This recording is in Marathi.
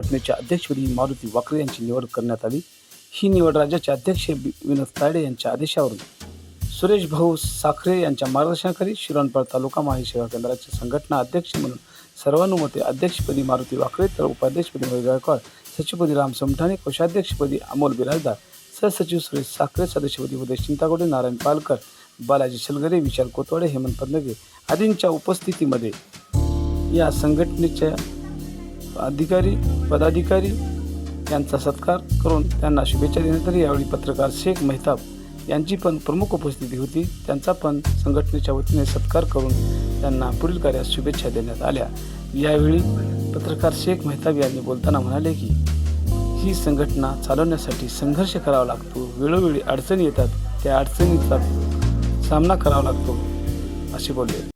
घटनेच्या अध्यक्षपदी मारुती वाकरे यांची निवड करण्यात आली. ही निवड राज्याचे अध्यक्ष विनोद तायडे यांच्या आदेशावरून. सुरेश भाऊ साखरे यांच्या मार्गदर्शनाखाली शिरोणपाळ तालुका माही सेवा केंद्राचे संघटना अध्यक्ष म्हणून सर्वानुमते अध्यक्षपदी मारुती वाकरे तर उपाध्यक्षपदी मयूर गायकवाड सचिवपदी राम समठाणे कोषाध्यक्षपदी अमोल बिराजदार सहसचिव सुरेश साखरे सदस्यपदी उदय चिंतागोडे नारायण पालकर बालाजी शलगरे विशाल कोतवाडे हेमंत पदनगे आदींच्या उपस्थितीमध्ये या संघटनेच्या अधिकारी पदाधिकारी यांचा सत्कार करून त्यांना शुभेच्छा देण्यात आली. यावेळी पत्रकार शेख मेहताब यांची पण प्रमुख उपस्थिती होती. त्यांचा पण संघटनेच्या वतीने सत्कार करून त्यांना पुढील कार्यात शुभेच्छा देण्यात आल्या. यावेळी पत्रकार शेख मेहताब यांनी बोलताना म्हणाले की ही संघटना चालवण्यासाठी संघर्ष करावा लागतो. वेळोवेळी अडचणी येतात. त्या अडचणीचा सामना करावा लागतो. असे बोलले.